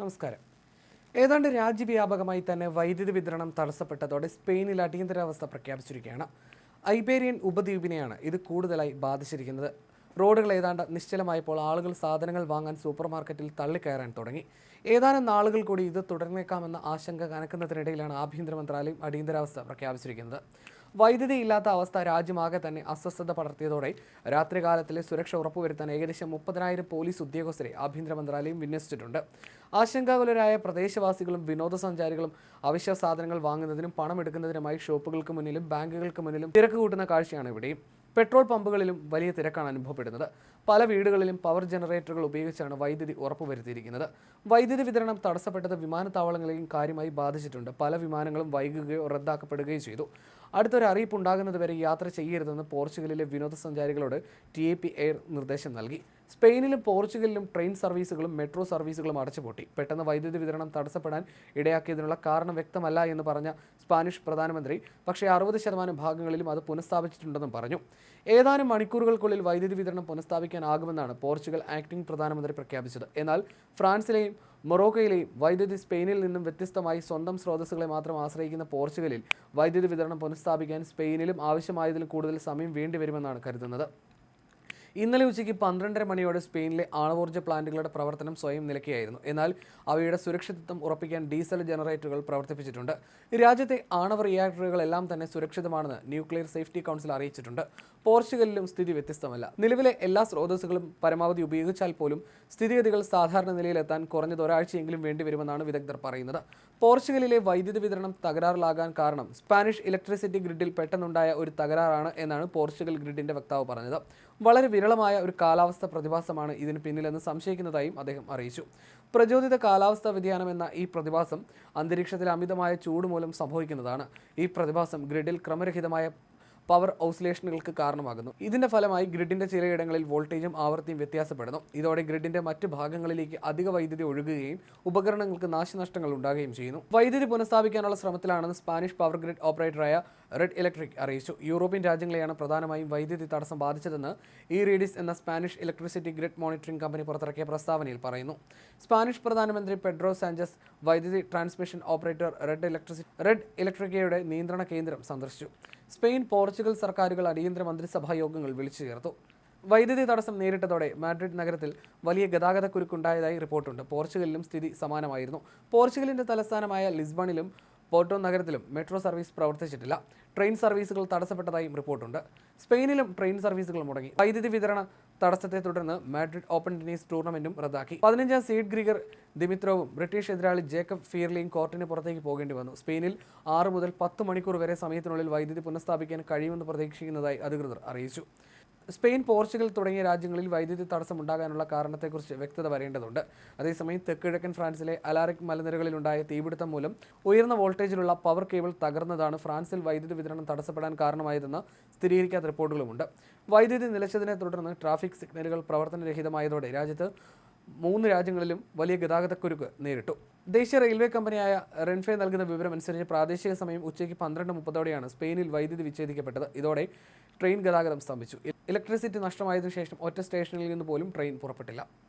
നമസ്കാരം. ഏതാണ്ട് രാജ്യവ്യാപകമായി തന്നെ വൈദ്യുതി വിതരണം തടസ്സപ്പെട്ടതോടെ സ്പെയിനിൽ അടിയന്തരാവസ്ഥ പ്രഖ്യാപിച്ചിരിക്കുകയാണ്. ഐബേരിയൻ ഉപദ്വീപിനെയാണ് ഇത് കൂടുതലായി ബാധിച്ചിരിക്കുന്നത്. റോഡുകൾ ഏതാണ്ട് നിശ്ചലമായപ്പോൾ ആളുകൾ സാധനങ്ങൾ വാങ്ങാൻ സൂപ്പർ മാർക്കറ്റിൽ തള്ളിക്കയറാൻ തുടങ്ങി. ഏതാനും നാളുകൾ കൂടി ഇത് തുടർന്നേക്കാമെന്ന ആശങ്ക കനക്കുന്നതിനിടയിലാണ് ആഭ്യന്തര മന്ത്രാലയം അടിയന്തരാവസ്ഥ പ്രഖ്യാപിച്ചിരിക്കുന്നത്. വൈദ്യുതി ഇല്ലാത്ത അവസ്ഥ രാജ്യമാകെ തന്നെ അസ്വസ്ഥത പടർത്തിയതോടെ രാത്രികാലത്തിലെ സുരക്ഷ ഉറപ്പുവരുത്താൻ ഏകദേശം മുപ്പതിനായിരം പോലീസ് ഉദ്യോഗസ്ഥരെ ആഭ്യന്തര മന്ത്രാലയം വിന്യസിച്ചിട്ടുണ്ട്. ആശങ്കാകുലരായ പ്രദേശവാസികളും വിനോദസഞ്ചാരികളും അവശ്യ സാധനങ്ങൾ വാങ്ങുന്നതിനും പണം എടുക്കുന്നതിനുമായി ഷോപ്പുകൾക്ക് മുന്നിലും ബാങ്കുകൾക്ക് മുന്നിലും തിരക്ക് കൂട്ടുന്ന കാഴ്ചയാണ് ഇവിടെയും. പെട്രോൾ പമ്പുകളിലും വലിയ തിരക്കാണ് അനുഭവപ്പെടുന്നത്. പല വീടുകളിലും പവർ ജനറേറ്ററുകൾ ഉപയോഗിച്ചാണ് വൈദ്യുതി ഉറപ്പുവരുത്തിയിരിക്കുന്നത്. വൈദ്യുതി വിതരണം തടസ്സപ്പെട്ടത് വിമാനത്താവളങ്ങളെയും കാര്യമായി ബാധിച്ചിട്ടുണ്ട്. പല വിമാനങ്ങളും വൈകുകയോ റദ്ദാക്കപ്പെടുകയോ ചെയ്തു. അടുത്തൊരു അറിയിപ്പ് ഉണ്ടാകുന്നതുവരെ യാത്ര ചെയ്യരുതെന്ന് പോർച്ചുഗലിലെ വിനോദസഞ്ചാരികളോട് ടി എ പി എയർ നിർദ്ദേശം നൽകി. സ്പെയിനിലും പോർച്ചുഗലിലും ട്രെയിൻ സർവീസുകളും മെട്രോ സർവീസുകളും അടച്ചുപൂട്ടി. പെട്ടെന്ന് വൈദ്യുതി വിതരണം തടസ്സപ്പെടാൻ ഇടയാക്കിയതിനുള്ള കാരണം വ്യക്തമല്ല എന്ന് പറഞ്ഞ സ്പാനിഷ് പ്രധാനമന്ത്രി. പക്ഷേ അറുപത് ശതമാനം ഭാഗങ്ങളിലും അത് പുനഃസ്ഥാപിച്ചിട്ടുണ്ടെന്നും പറഞ്ഞു. ഏതാനും മണിക്കൂറുകൾക്കുള്ളിൽ വൈദ്യുതി വിതരണം പുനഃസ്ഥാപിക്കാനാകുമെന്നാണ് പോർച്ചുഗൽ ആക്ടിംഗ് പ്രധാനമന്ത്രി പ്രഖ്യാപിച്ചത്. എന്നാൽ ഫ്രാൻസിലെയും മൊറോക്കോയിലെയും വൈദ്യുതി സ്പെയിനിൽ നിന്നും വ്യത്യസ്തമായി സ്വന്തം സ്രോതസ്സുകളെ മാത്രം ആശ്രയിക്കുന്ന പോർച്ചുഗലിൽ വൈദ്യുതി വിതരണം പുനഃസ്ഥാപിക്കാൻ സ്പെയിനിലും ആവശ്യമായതിൽ കൂടുതൽ സമയം വേണ്ടിവരുമെന്നാണ് കരുതുന്നത്. ഇന്നലെ ഉച്ചയ്ക്ക് പന്ത്രണ്ടര മണിയോടെ സ്പെയിനിലെ ആണവോർജ പ്ലാന്റുകളുടെ പ്രവർത്തനം സ്വയം നിലയ്ക്കുകയായിരുന്നു. എന്നാൽ അവയുടെ സുരക്ഷിതത്വം ഉറപ്പിക്കാൻ ഡീസൽ ജനറേറ്ററുകൾ പ്രവർത്തിപ്പിച്ചിട്ടുണ്ട്. രാജ്യത്തെ ആണവ റിയാക്ടറുകളെല്ലാം തന്നെ സുരക്ഷിതമാണെന്ന് ന്യൂക്ലിയർ സേഫ്റ്റി കൗൺസിൽ അറിയിച്ചിട്ടുണ്ട്. പോർച്ചുഗലിലും സ്ഥിതി വ്യത്യസ്തമല്ല. നിലവിലെ എല്ലാ സ്രോതസ്സുകളും പരമാവധി ഉപയോഗിച്ചാൽ പോലും സ്ഥിതിഗതികൾ സാധാരണ നിലയിലെത്താൻ കുറഞ്ഞത് ഒരാഴ്ചയെങ്കിലും വേണ്ടിവരുമെന്നാണ് വിദഗ്ധർ പറയുന്നത്. പോർച്ചുഗലിലെ വൈദ്യുതി വിതരണം തകരാറിലാകാൻ കാരണം സ്പാനിഷ് ഇലക്ട്രിസിറ്റി ഗ്രിഡിൽ പെട്ടെന്നുണ്ടായ ഒരു തകരാറാണ് എന്നാണ് പോർച്ചുഗൽ ഗ്രിഡിന്റെ വക്താവ് പറഞ്ഞത്. വളരെ വിരളമായ ഒരു കാലാവസ്ഥ പ്രതിഭാസമാണ് ഇതിന് പിന്നിലെന്ന് സംശയിക്കുന്നതായും അദ്ദേഹം അറിയിച്ചു. പ്രചോദിത കാലാവസ്ഥാ വ്യതിയാനം എന്ന ഈ പ്രതിഭാസം അന്തരീക്ഷത്തിൽ അമിതമായ ചൂട് മൂലം സംഭവിക്കുന്നതാണ്. ഈ പ്രതിഭാസം ഗ്രിഡിൽ ക്രമരഹിതമായ പവർ ഓസിലേഷനുകൾക്ക് കാരണമാകുന്നു. ഇതിന്റെ ഫലമായി ഗ്രിഡിന്റെ ചിലയിടങ്ങളിൽ വോൾട്ടേജും ആവൃത്തിയും വ്യത്യാസപ്പെടുന്നു. ഇതോടെ ഗ്രിഡിന്റെ മറ്റ് ഭാഗങ്ങളിലേക്ക് അധിക വൈദ്യുതി ഒഴുകുകയും ഉപകരണങ്ങൾക്ക് നാശനഷ്ടങ്ങൾ ഉണ്ടാകുകയും ചെയ്യുന്നു. വൈദ്യുതി പുനഃസ്ഥാപിക്കാനുള്ള ശ്രമത്തിലാണെന്ന് സ്പാനിഷ് പവർ ഗ്രിഡ് ഓപ്പറേറ്ററായ റെഡ് ഇലക്ട്രിക് അറിയിച്ചു. യൂറോപ്യൻ രാജ്യങ്ങളെയാണ് പ്രധാനമായും വൈദ്യുതി തടസ്സം ബാധിച്ചതെന്ന് ഇ റീഡിസ് എന്ന Spanish electricity grid monitoring company പുറത്തിറക്കിയ പ്രസ്താവനയിൽ പറയുന്നു. സ്പാനിഷ് പ്രധാനമന്ത്രി പെഡ്രോ സാഞ്ചസ് വൈദ്യുതി transmission operator Red Electricity Red ഇലക്ട്രിക്കയുടെ നിയന്ത്രണ കേന്ദ്രം സന്ദർശിച്ചു. സ്പെയിൻ പോർച്ചുഗൽ സർക്കാരുകൾ അടിയന്തര മന്ത്രിസഭാ യോഗങ്ങൾ വിളിച്ചു ചേർത്തു. വൈദ്യുതി തടസ്സം നേരിട്ടതോടെ മാഡ്രിഡ് നഗരത്തിൽ വലിയ ഗതാഗതക്കുരുക്കുണ്ടായതായി റിപ്പോർട്ടുണ്ട്. പോർച്ചുഗലിലും സ്ഥിതി സമാനമായിരുന്നു. പോർച്ചുഗലിന്റെ തലസ്ഥാനമായ ലിസ്ബണിലും പോർട്ടോ നഗരത്തിലും മെട്രോ സർവീസ് പ്രവർത്തിച്ചിട്ടില്ല. ട്രെയിൻ സർവീസുകൾ തടസ്സപ്പെട്ടതായും റിപ്പോർട്ടുണ്ട്. സ്പെയിനിലും ട്രെയിൻ സർവീസുകൾ മുടങ്ങി. വൈദ്യുതി വിതരണ തടസ്സത്തെ തുടർന്ന് മാഡ്രിഡ് ഓപ്പൺ ടെന്നീസ് ടൂർണമെന്റും റദ്ദാക്കി. പതിനഞ്ചാം സീഡ് ഗ്രിഗർ ദിമിത്രോവും ബ്രിട്ടീഷ് എതിരാളി ജേക്കബ് ഫിയർലിയും കോർട്ടിന് പുറത്തേക്ക് പോകേണ്ടി വന്നു. സ്പെയിനിൽ ആറ് മുതൽ പത്ത് മണിക്കൂർ വരെ സമയത്തിനുള്ളിൽ വൈദ്യുതി പുനഃസ്ഥാപിക്കാൻ കഴിയുമെന്ന് പ്രതീക്ഷിക്കുന്നതായി അധികൃതർ അറിയിച്ചു. സ്പെയിൻ പോർച്ചുഗൽ തുടങ്ങിയ രാജ്യങ്ങളിൽ വൈദ്യുതി തടസ്സം ഉണ്ടാകാനുള്ള കാരണത്തെക്കുറിച്ച് വ്യക്തത വരേണ്ടതുണ്ട്. അതേസമയം തെക്കിഴക്കൻ ഫ്രാൻസിലെ അലാറിക് മലനിരകളിലുണ്ടായ തീപിടുത്തം മൂലം ഉയർന്ന വോൾട്ടേജിലുള്ള പവർ കേബിൾ തകർന്നതാണ് ഫ്രാൻസിൽ വൈദ്യുതി വിതരണം തടസ്സപ്പെടാൻ കാരണമായതെന്ന് സ്ഥിരീകരിക്കാത്ത റിപ്പോർട്ടുകളുമുണ്ട്. വൈദ്യുതി നിലച്ചതിനെ തുടർന്ന് ട്രാഫിക് സിഗ്നലുകൾ പ്രവർത്തനരഹിതമായതോടെ രാജ്യത്ത് മൂന്ന് രാജ്യങ്ങളിലും വലിയ ഗതാഗതക്കുരുക്ക് നേരിട്ടു. ദേശീയ റെയിൽവേ കമ്പനിയായ റെൻഫെ നൽകുന്ന വിവരം അനുസരിച്ച് പ്രാദേശിക സമയം ഉച്ചയ്ക്ക് പന്ത്രണ്ട് മുപ്പതോടെയാണ് സ്പെയിനിൽ വൈദ്യുതി വിച്ഛേദിക്കപ്പെട്ടത്. ഇതോടെ ട്രെയിൻ ഗതാഗതം സ്തംഭിച്ചു. ഇലക്ട്രിസിറ്റി നഷ്ടമായതിനു ശേഷം ഒറ്റ സ്റ്റേഷനിൽ നിന്ന് പോലും ട്രെയിൻ പുറപ്പെട്ടില്ല.